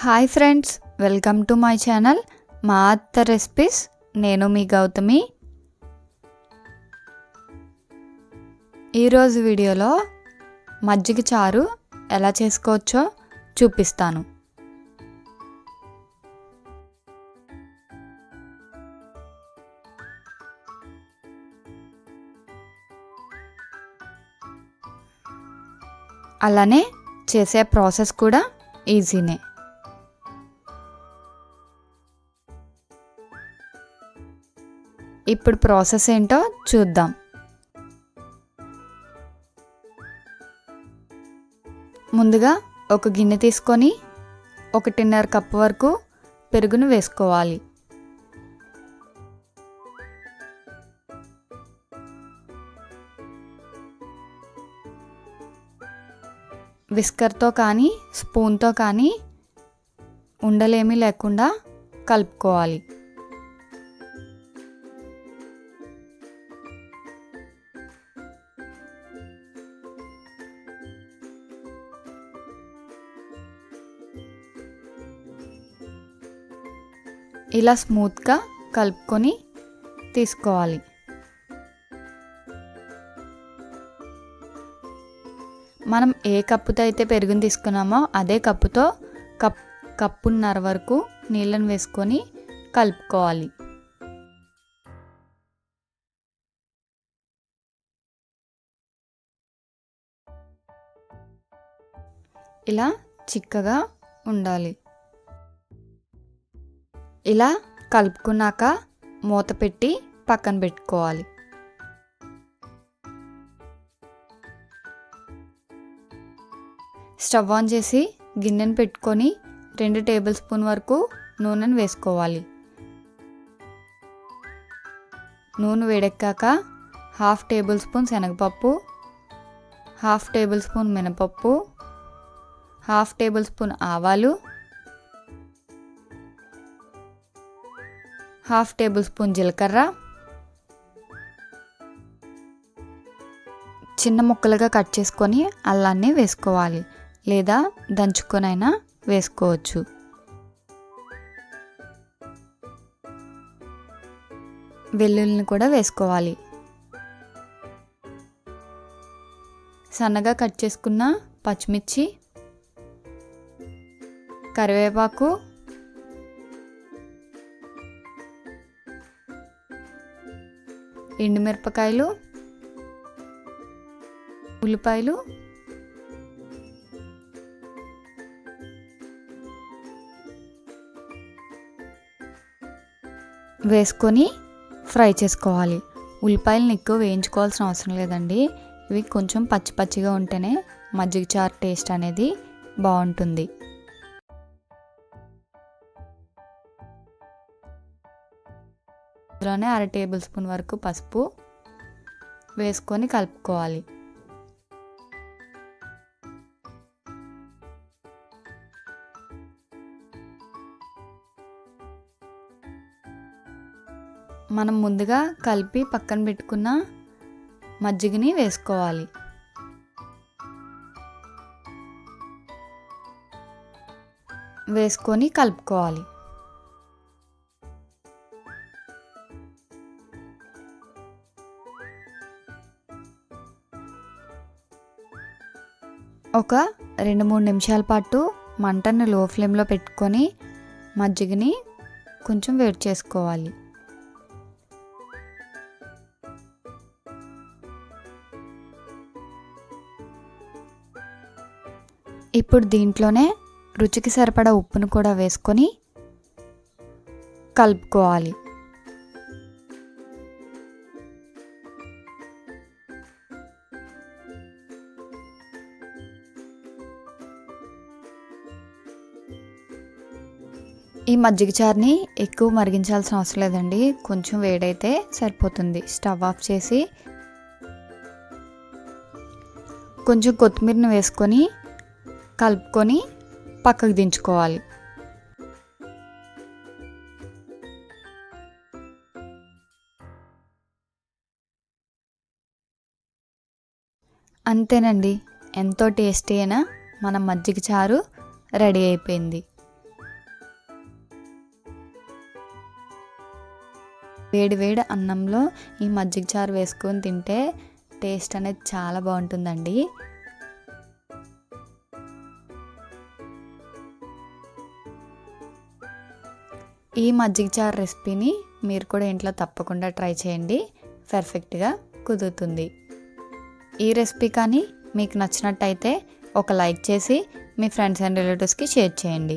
Hi friends welcome to my channel మా అత్త recipes. నేను మీ గౌతమి. ఈరోజు వీడియోలో మజ్జిగ చారు ఎలా చేసుకోవచ్చో చూపిస్తాను. అలానే చేసే ప్రాసెస్ కూడా ఈజీనే. ఇప్పుడు ప్రాసెస్ ఏంటో చూద్దాం. ముందుగా ఒక గిన్నె తీసుకొని ఒకటిన్నర కప్పు వరకు పెరుగును వేసుకోవాలి. విస్కర్తో కానీ స్పూన్తో కానీ ఉండలేమీ లేకుండా కలుపుకోవాలి. ఇలా స్మూత్గా కలుపుకొని తీసుకోవాలి. మనం ఏ కప్పుతో అయితే పెరుగుని తీసుకున్నామో అదే కప్పుతో కప్ కప్పున్నర వరకు నీళ్ళను వేసుకొని కలుపుకోవాలి. ఇలా చిక్కగా ఉండాలి. ఇలా కలుపుకున్నాక మూత పెట్టి పక్కన పెట్టుకోవాలి. స్టవ్ ఆన్ చేసి గిన్నెను పెట్టుకొని రెండు టేబుల్ స్పూన్ వరకు నూనెను వేసుకోవాలి. నూనె వేడెక్కాక హాఫ్ టేబుల్ స్పూన్ శనగపప్పు హాఫ్ టేబుల్ స్పూన్ మినపప్పు హాఫ్ టేబుల్ స్పూన్ ఆవాలు హాఫ్ టేబుల్ స్పూన్ జీలకర్ర. చిన్న ముక్కలుగా కట్ చేసుకొని అల్లాన్ని వేసుకోవాలి. లేదా దంచుకొనైనా వేసుకోవచ్చు. వెల్లుల్లిని కూడా వేసుకోవాలి. సన్నగా కట్ చేసుకున్న పచ్చిమిర్చి కరివేపాకు ఎండుమిరపకాయలు ఉల్లిపాయలు వేసుకొని ఫ్రై చేసుకోవాలి. ఉల్లిపాయలను ఎక్కువ వేయించుకోవాల్సిన అవసరం లేదండి. ఇవి కొంచెం పచ్చి పచ్చిగా ఉంటేనే మజ్జిగ చారు టేస్ట్ అనేది బాగుంటుంది. అందులోనే అర టేబుల్ స్పూన్ వరకు పసుపు వేసుకొని కలుపుకోవాలి. మనం ముందుగా కలిపి పక్కన పెట్టుకున్న మజ్జిగని వేసుకోవాలి. వేసుకొని కలుపుకోవాలి. ఒక రెండు మూడు నిమిషాల పాటు మంటను లో ఫ్లేమ్లో పెట్టుకొని మజ్జిగని కొంచెం వేడి చేసుకోవాలి. ఇప్పుడు దీంట్లోనే రుచికి సరిపడా ఉప్పును కూడా వేసుకొని కలుపుకోవాలి. ఈ మజ్జిగ చారుని ఎక్కువ మరిగించాల్సిన అవసరం లేదండి. కొంచెం వేడైతే సరిపోతుంది. స్టవ్ ఆఫ్ చేసి కొంచెం కొత్తిమీరని వేసుకొని కలుపుకొని పక్కకు దించుకోవాలి. అంతేనండి. ఎంతో టేస్టీ అయినా మన మజ్జిగ చారు రెడీ అయిపోయింది. వేడి వేడి అన్నంలో ఈ మజ్జిగ చారు వేసుకొని తింటే టేస్ట్ అనేది చాలా బాగుంటుందండి. ఈ మజ్జిగ చారు రెసిపీని మీరు కూడా ఇంట్లో తప్పకుండా ట్రై చేయండి. పర్ఫెక్ట్గా కుదురుతుంది. ఈ రెసిపీ కానీ మీకు నచ్చినట్టయితే ఒక లైక్ చేసి మీ ఫ్రెండ్స్ అండ్ రిలేటివ్స్కి షేర్ చేయండి.